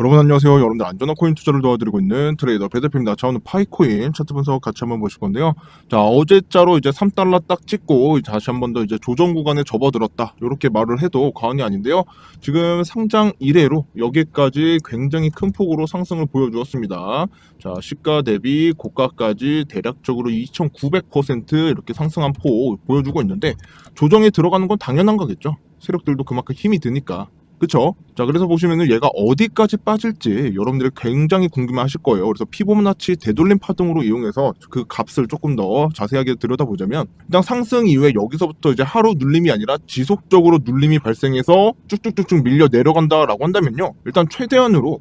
여러분 안녕하세요. 여러분들 안전한 코인 투자를 도와드리고 있는 트레이더 배대표입니다. 자 오늘 파이코인 차트 분석 같이 한번 보실 건데요. 자 어제자로 이제 3달러 딱 찍고 다시 한번 더 이제 조정 구간에 접어들었다. 이렇게 말을 해도 과언이 아닌데요. 지금 상장 이래로 여기까지 굉장히 큰 폭으로 상승을 보여주었습니다. 자 시가 대비 고가까지 대략적으로 2,900% 이렇게 상승한 폭 보여주고 있는데 조정에 들어가는 건 당연한 거겠죠. 세력들도 그만큼 힘이 드니까. 그쵸? 자, 그래서 보시면은 얘가 어디까지 빠질지 여러분들이 굉장히 궁금해 하실 거예요. 그래서 피보나치 되돌림 파동으로 이용해서 그 값을 조금 더 자세하게 들여다보자면 일단 상승 이후에 여기서부터 이제 하루 눌림이 아니라 지속적으로 눌림이 발생해서 쭉쭉쭉쭉 밀려 내려간다라고 한다면요. 일단 최대한으로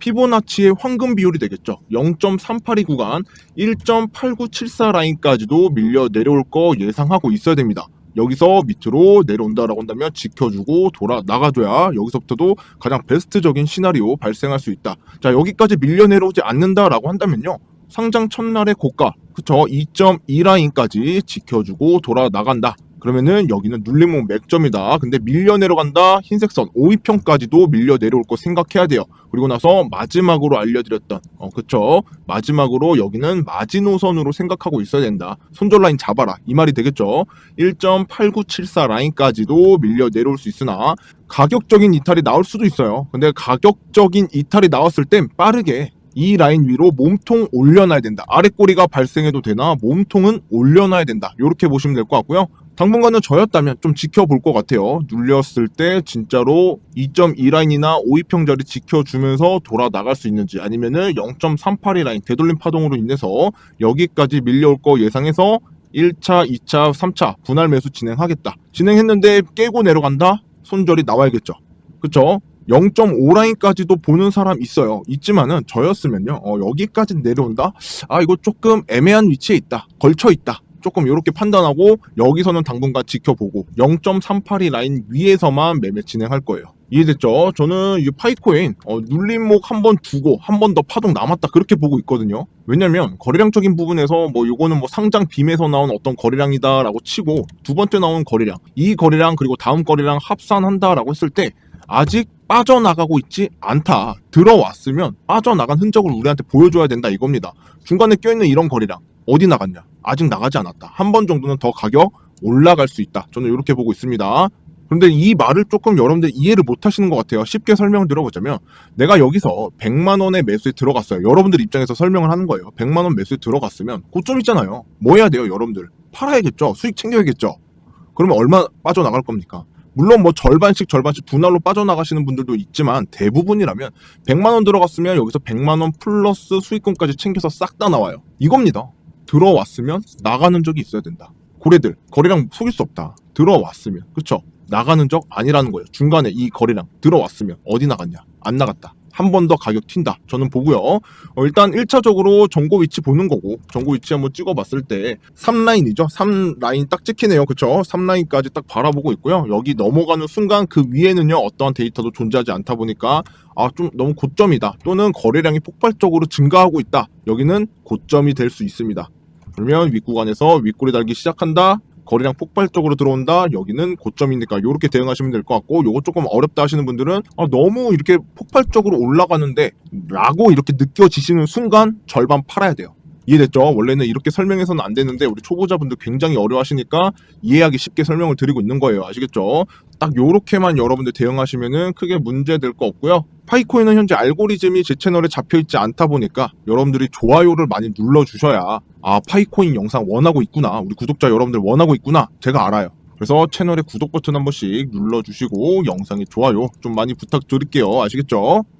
피보나치의 황금 비율이 되겠죠. 0.382 구간 1.8974 라인까지도 밀려 내려올 거 예상하고 있어야 됩니다. 여기서 밑으로 내려온다라고 한다면 지켜주고 돌아 나가줘야 여기서부터도 가장 베스트적인 시나리오 발생할 수 있다. 자 여기까지 밀려 내려오지 않는다라고 한다면요. 상장 첫날의 고가 그쵸 2.2 라인까지 지켜주고 돌아 나간다. 그러면은 여기는 눌림목 맥점이다. 근데 밀려 내려간다. 흰색 선 5위평까지도 밀려 내려올 거 생각해야 돼요. 그리고 나서 마지막으로 알려드렸던 어 그쵸 마지막으로 여기는 마지노선으로 생각하고 있어야 된다. 손절 라인 잡아라 이 말이 되겠죠. 1.8974 라인까지도 밀려 내려올 수 있으나 가격적인 이탈이 나올 수도 있어요. 근데 가격적인 이탈이 나왔을 땐 빠르게 이 라인 위로 몸통 올려놔야 된다. 아래 꼬리가 발생해도 되나 몸통은 올려놔야 된다. 이렇게 보시면 될 것 같고요. 당분간은 저였다면 좀 지켜볼 것 같아요. 눌렸을 때 진짜로 2.2 라인이나 5위평 자리 지켜주면서 돌아 나갈 수 있는지 아니면은 0.382 라인 되돌림 파동으로 인해서 여기까지 밀려올 거 예상해서 1차, 2차, 3차 분할 매수 진행하겠다. 진행했는데 깨고 내려간다? 손절이 나와야겠죠. 그쵸? 0.5 라인까지도 보는 사람 있어요. 있지만은 저였으면요. 어, 여기까지 내려온다? 아, 이거 조금 애매한 위치에 있다. 걸쳐 있다. 조금 이렇게 판단하고 여기서는 당분간 지켜보고 0.382 라인 위에서만 매매 진행할 거예요. 이해됐죠? 저는 이 파이코인 어, 눌림목 한 번 두고 한 번 더 파동 남았다 그렇게 보고 있거든요. 왜냐면 거래량적인 부분에서 뭐 요거는 뭐 상장 빔에서 나온 어떤 거래량이다라고 치고 두 번째 나온 거래량 이 거래량 그리고 다음 거래량 합산한다라고 했을 때 아직 빠져나가고 있지 않다. 들어왔으면 빠져나간 흔적을 우리한테 보여줘야 된다 이겁니다. 중간에 껴있는 이런 거래량 어디 나갔냐? 아직 나가지 않았다. 한 번 정도는 더 가격 올라갈 수 있다. 저는 이렇게 보고 있습니다. 그런데 이 말을 조금 여러분들 이해를 못 하시는 것 같아요. 쉽게 설명을 드려보자면 내가 여기서 100만 원의 매수에 들어갔어요. 여러분들 입장에서 설명을 하는 거예요. 100만 원 매수에 들어갔으면 고점 있잖아요. 뭐 해야 돼요, 여러분들? 팔아야겠죠. 수익 챙겨야겠죠. 그러면 얼마 빠져나갈 겁니까? 물론 뭐 절반씩 절반씩 분할로 빠져나가시는 분들도 있지만 대부분이라면 100만 원 들어갔으면 여기서 100만 원 플러스 수익금까지 챙겨서 싹 다 나와요. 이겁니다. 들어왔으면 나가는 적이 있어야 된다. 고래들 거래량 속일 수 없다. 들어왔으면 그쵸? 나가는 적 아니라는 거예요. 중간에 이 거래량 들어왔으면 어디 나갔냐? 안 나갔다. 한 번 더 가격 튄다. 저는 보고요. 어, 일단 1차적으로 정고 위치 보는 거고 정고 위치 한번 찍어봤을 때 3라인이죠. 3라인 딱 찍히네요. 그쵸? 3라인까지 딱 바라보고 있고요. 여기 넘어가는 순간 그 위에는요. 어떠한 데이터도 존재하지 않다 보니까 아 좀 너무 고점이다. 또는 거래량이 폭발적으로 증가하고 있다. 여기는 고점이 될 수 있습니다. 그러면 윗구간에서 윗꼬리 달기 시작한다. 거래량 폭발적으로 들어온다. 여기는 고점이니까 이렇게 대응하시면 될 것 같고 요거 조금 어렵다 하시는 분들은 아, 너무 이렇게 폭발적으로 올라가는데 라고 이렇게 느껴지시는 순간 절반 팔아야 돼요. 이해됐죠? 원래는 이렇게 설명해서는 안 되는데 우리 초보자분들 굉장히 어려워하시니까 이해하기 쉽게 설명을 드리고 있는 거예요. 아시겠죠? 딱 요렇게만 여러분들 대응하시면은 크게 문제될 거 없고요. 파이코인은 현재 알고리즘이 제 채널에 잡혀 있지 않다 보니까 여러분들이 좋아요를 많이 눌러 주셔야 아 파이코인 영상 원하고 있구나 우리 구독자 여러분들 원하고 있구나 제가 알아요. 그래서 채널에 구독 버튼 한 번씩 눌러 주시고 영상에 좋아요 좀 많이 부탁드릴게요. 아시겠죠?